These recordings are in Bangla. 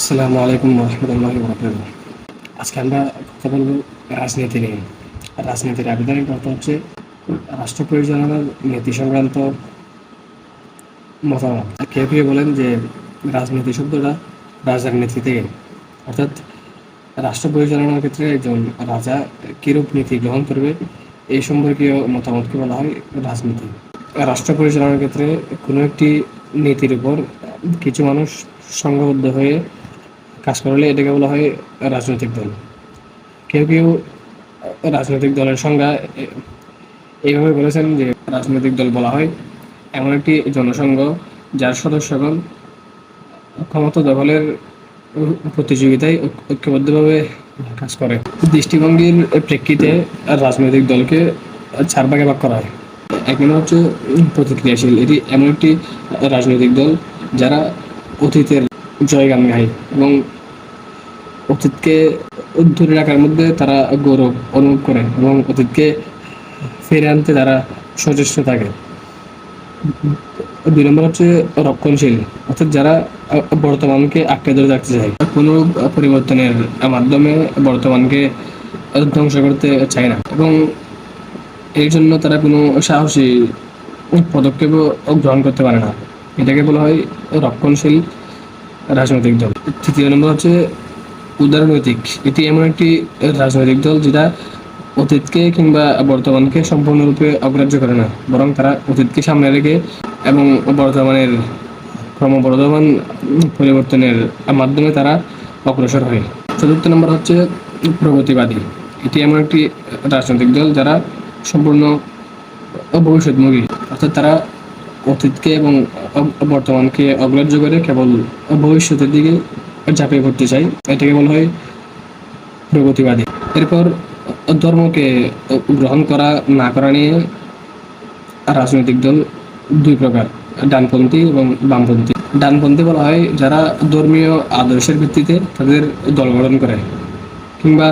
আসসালামু আলাইকুম রহমতুল্লাহ বরকাত আজকে আমরা কথা বলব রাজনীতি নিয়ে। রাজনীতির আবেদনের কথা হচ্ছে রাষ্ট্র পরিচালনার নীতি সংক্রান্ত মতামত। কেউ কেউ বলেন যে রাজনীতি শব্দটা রাজনীতি থেকে অর্থাৎ রাষ্ট্র পরিচালনার ক্ষেত্রে একজন রাজা কিরূপ নীতি গ্রহণ করবে এই সম্পর্কীয় মতামতকে বলা হয় রাজনীতি। রাষ্ট্র পরিচালনার ক্ষেত্রে কোনো একটি নীতির উপর কিছু মানুষ সংঘবদ্ধ হয়ে কাজ করলে এটাকে বলা হয় রাজনৈতিক দল। কেউ কেউ রাজনৈতিক দলের সংজ্ঞা এইভাবে বলেছেন যে রাজনৈতিক দল বলা হয়। এমন একটি জনসংঘ যার সদস্যগণ ক্ষমতা দখলের প্রতিযোগিতায় ঐক্যবদ্ধভাবে কাজ করে। দৃষ্টিভঙ্গির প্রেক্ষিতে রাজনৈতিক দলকে চার ভাগে ভাগ করা হয়। এক নম্বর হচ্ছে প্রতিক্রিয়াশীল। এটি এমন একটি রাজনৈতিক দল যারা অতীতের জয়গান গায় এবং অতীতকে ধরে রাখার মধ্যে তারা গৌরব অনুভব করে এবং অতীতকে ফিরে আনতে তারা সচেষ্ট থাকে। দুই নম্বর হচ্ছে রক্ষণশীল। অর্থাৎ যারা বর্তমানকে আঁকড়ে ধরে রাখতে চায় কোনো পরিবর্তনের মাধ্যমে বর্তমানকে ধ্বংস করতে চায় না এবং এই জন্য তারা কোনো সাহসী পদক্ষেপও গ্রহণ করতে পারে না। এটাকে বলা হয় রক্ষণশীল রাজনৈতিক দল। তৃতীয় নম্বর হচ্ছে উদারনৈতিক। এটি এমন একটি রাজনৈতিক দল যেটা অতীতকে কিংবা বর্তমানকে সম্পূর্ণরূপে অগ্রাহ্য করে না, বরং তারা অতীতকে সামনে রেখে এবং বর্তমানের ক্রমবর্ধমান পরিবর্তনের মাধ্যমে তারা অগ্রসর হয়। চতুর্থ নম্বর হচ্ছে প্রগতিবাদী। এটি এমন একটি রাজনৈতিক দল যারা সম্পূর্ণ ভবিষ্যৎমুখী। অর্থাৎ তারা অতীতকে এবং বর্তমানকে অগ্রাহ্য করে কেবল ভবিষ্যতের দিকে ঝাঁপিয়ে পড়তে চাই। এটাকে বলা হয় প্রগতিবাদী। এরপর ধর্মকে গ্রহণ করা না করা নিয়ে রাজনৈতিক দল দুই প্রকার, ডানপন্থী এবং বামপন্থী। ডানপন্থী বলা হয় যারা ধর্মীয় আদর্শের ভিত্তিতে তাদের দল গঠন করে কিংবা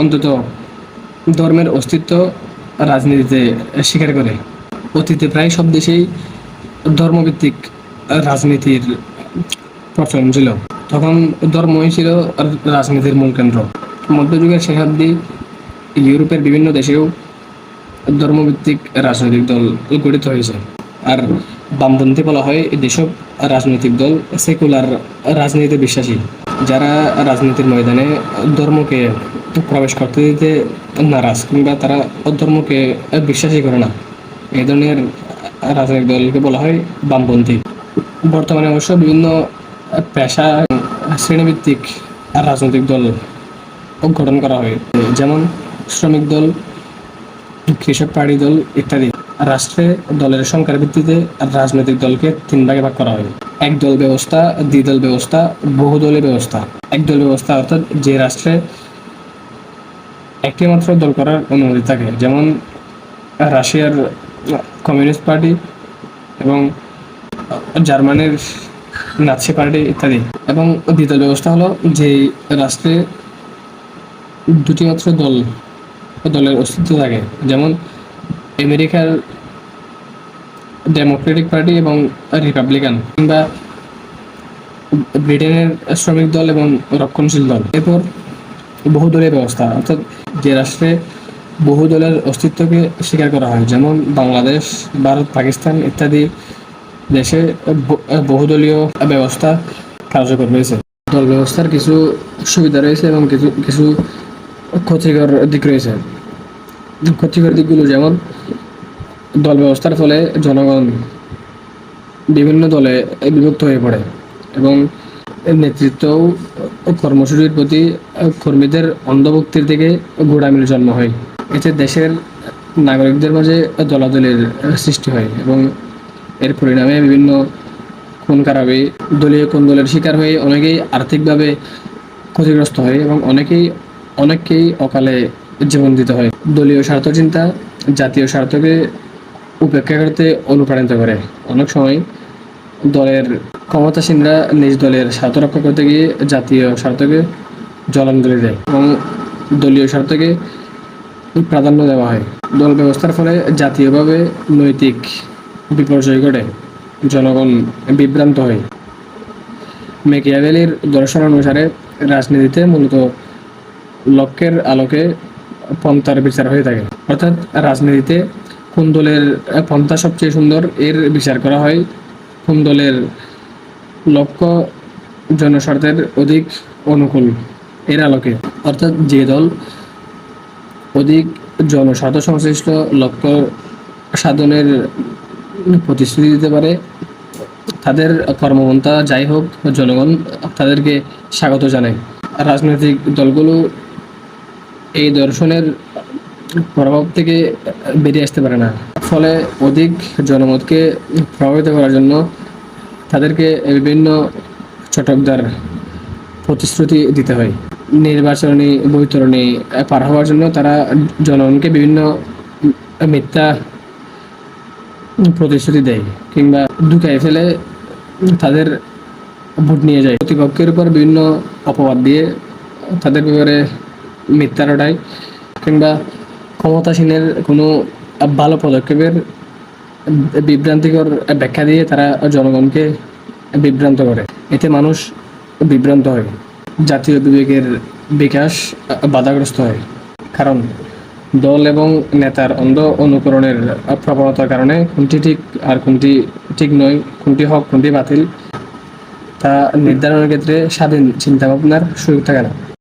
অন্তত ধর্মের অস্তিত্ব রাজনীতিতে স্বীকার করে। অতীতে প্রায় সব দেশেই ধর্মভিত্তিক রাজনীতির প্রচলন ছিল। তখন ধর্মই ছিল রাজনীতির মূল কেন্দ্র। মধ্যযুগের শেষাব্দী ইউরোপের বিভিন্ন দেশেও ধর্মভিত্তিক রাজনৈতিক দল গঠিত হয়েছে। আর বামপন্থী বলা হয় যেসব রাজনৈতিক দল সেকুলার রাজনীতিতে বিশ্বাসী। যারা রাজনীতির ময়দানে ধর্মকে প্রবেশ করতে দিতে নারাজ কিংবা তারা ধর্মকে বিশ্বাসী করে না। এই ধরনের রাজনৈতিক দলকে বলা হয় বামপন্থী। বর্তমানে অবশ্য বিভিন্ন পেশা শ্রেণীভিত্তিক রাজনৈতিক দল গঠন করা হয়। যেমন শ্রমিক দল, কৃষক পার্টি দল ইত্যাদি। রাষ্ট্রে দলের সংখ্যার ভিত্তিতে রাজনৈতিক দলকে তিন ভাগে ভাগ করা হয়। একদল ব্যবস্থা, দ্বিদল ব্যবস্থা, বহুদলীয় ব্যবস্থা। একদল ব্যবস্থা অর্থাৎ যে রাষ্ট্রে একটি মাত্র দল করার অনুমতি থাকে। যেমন রাশিয়ার কমিউনিস্ট পার্টি এবং জার্মানির নাৎসি পার্টি ইত্যাদি। এবং দ্বিতীয় ব্যবস্থা হলো যে রাষ্ট্রে দুটি মাত্র দল, দলের অস্তিত্ব থাকে। যেমন আমেরিকার ডেমোক্রেটিক পার্টি এবং রিপাবলিকান কিংবা ব্রিটেনের শ্রমিক দল এবং রক্ষণশীল দল। এরপর বহুদলীয় ব্যবস্থা, অর্থাৎ যে রাষ্ট্রে বহু দলের অস্তিত্বকে স্বীকার করা হয়, যেমন বাংলাদেশ, ভারত, পাকিস্তান ইত্যাদি দেশে বহুদলীয় ব্যবস্থা কার্যকর রয়েছে দল ব্যবস্থার কিছু সুবিধা রয়েছে এবং কিছু কিছু ক্ষতিকর দিক রয়েছে। ক্ষতিকর দিকগুলো যেমন, দল ব্যবস্থার ফলে জনগণ বিভিন্ন দলে বিভক্ত হয়ে পড়ে এবং নেতৃত্ব কর্মসূচির প্রতি কর্মীদের অন্ধভক্তির থেকে গোড়ামির জন্ম হয়। এতে দেশের নাগরিকদের মাঝে দলাদলের সৃষ্টি হয় এবং এর পরিণামে বিভিন্ন খুন খারাপি দলীয় কোন দলের শিকার হয়ে অনেকেই আর্থিকভাবে ক্ষতিগ্রস্ত হয় এবং অনেকেই, অনেককেই অকালে জীবন দিতে হয়। দলীয় স্বার্থ চিন্তা জাতীয় স্বার্থকে উপেক্ষা করতে অনুপ্রাণিত করে। অনেক সময় দলের ক্ষমতাসীনরা নিজ দলের স্বার্থ রক্ষা করতে গিয়ে জাতীয় স্বার্থকে জলাঞ্জলি দেয় এবং দলীয় স্বার্থকে প্রাধান্য দেওয়া হয়। দল ব্যবস্থার ফলে জাতীয়ভাবে নৈতিক বিপর্যয় ঘটে। জনগণ বিভ্রান্ত হয়। মেকিয়াভেলির দর্শন অনুসারে রাজনীতিতে মূলত লক্ষ্যের আলোকে পন্থার বিচার হয়ে থাকে। অর্থাৎ রাজনীতিতে কোন দলের পন্থা সবচেয়ে সুন্দর এর বিচার করা হয়। কোন দলের লক্ষ্য জনস্বার্থের অধিক অনুকূল এর আলোকে। অর্থাৎ যে দল অধিক জনস্বার্থ সংশ্লিষ্ট লক্ষ্য সাধনের প্রতিশ্রুতি দিতে পারে। তাদের কর্মপন্থা যাই হোক, জনগণ তাদেরকে স্বাগত জানায়। রাজনৈতিক দলগুলো এই দর্শনের প্রভাব থেকে বেরিয়ে আসতে পারে না। ফলে অধিক জনমতকে প্রভাবিত করার জন্য তাদেরকে বিভিন্ন চটকদার প্রতিশ্রুতি দিতে হয়। নির্বাচনী বৈতরণী পার হওয়ার জন্য তারা জনগণকে বিভিন্ন মিথ্যা প্রতিশ্রুতি দেয় কিংবা ঢুকাই ফেলে তাদের ভোট নিয়ে যায়। প্রতিপক্ষের উপর বিভিন্ন অপবাদ দিয়ে তাদের ব্যাপারে মিথ্যা রটায় কিংবা ক্ষমতাসীনের কোনো ভালো পদক্ষেপের বিভ্রান্তিকর ব্যাখ্যা দিয়ে তারা জনগণকে বিভ্রান্ত করে। এতে মানুষ বিভ্রান্ত হয়। জাতীয় বিবেকের বিকাশ বাধাগ্রস্ত হয়। কারণ দল এবং নেতার অন্ধ অনুকরণের প্রবণতার কারণে কোনটি ঠিক আর কোনটি ঠিক নয়, কোনটি হক, কোনটি বাতিল, তা নির্ধারণের ক্ষেত্রে স্বাধীন চিন্তা ভাবনার সুযোগ থাকে না।